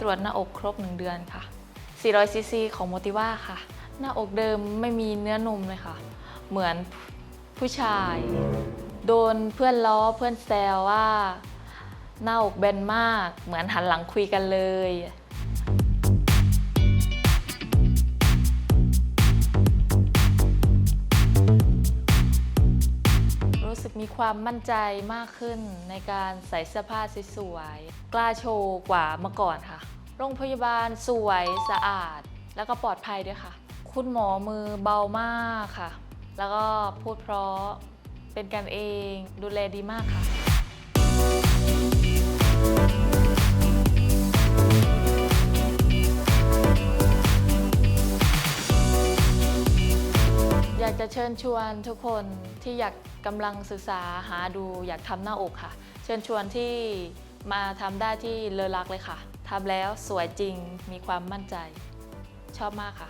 ตรวจหน้าอกครบ 1 เดือนค่ะ 400 ซีซีของโมติว่าค่ะ หน้าอกเดิมไม่มีเนื้อนมเลยค่ะ เหมือนผู้ชาย โดนเพื่อนล้อเพื่อนแซวว่า หน้าอกแบนมาก เหมือนหันหลังคุยกันเลยรู้สึกมีความมั่นใจมากขึ้นในการใส่เสื้อผ้าสวยๆ กล้าโชว์กว่าเมื่อก่อนค่ะ โรงพยาบาลสวยสะอาด แล้วก็ปลอดภัยด้วยค่ะ คุณหมอมือเบามากค่ะ แล้วก็พูดเพราะเป็นกันเองดูแลดีมากค่ะ อยากจะเชิญชวนทุกคนที่อยากกำลังศึกษาหาดูอยากทำหน้าอกค่ะ เชิญชวนที่ มาทำได้ที่เลอรักเลยค่ะทำแล้วสวยจริงมีความมั่นใจ ชอบมากค่ะ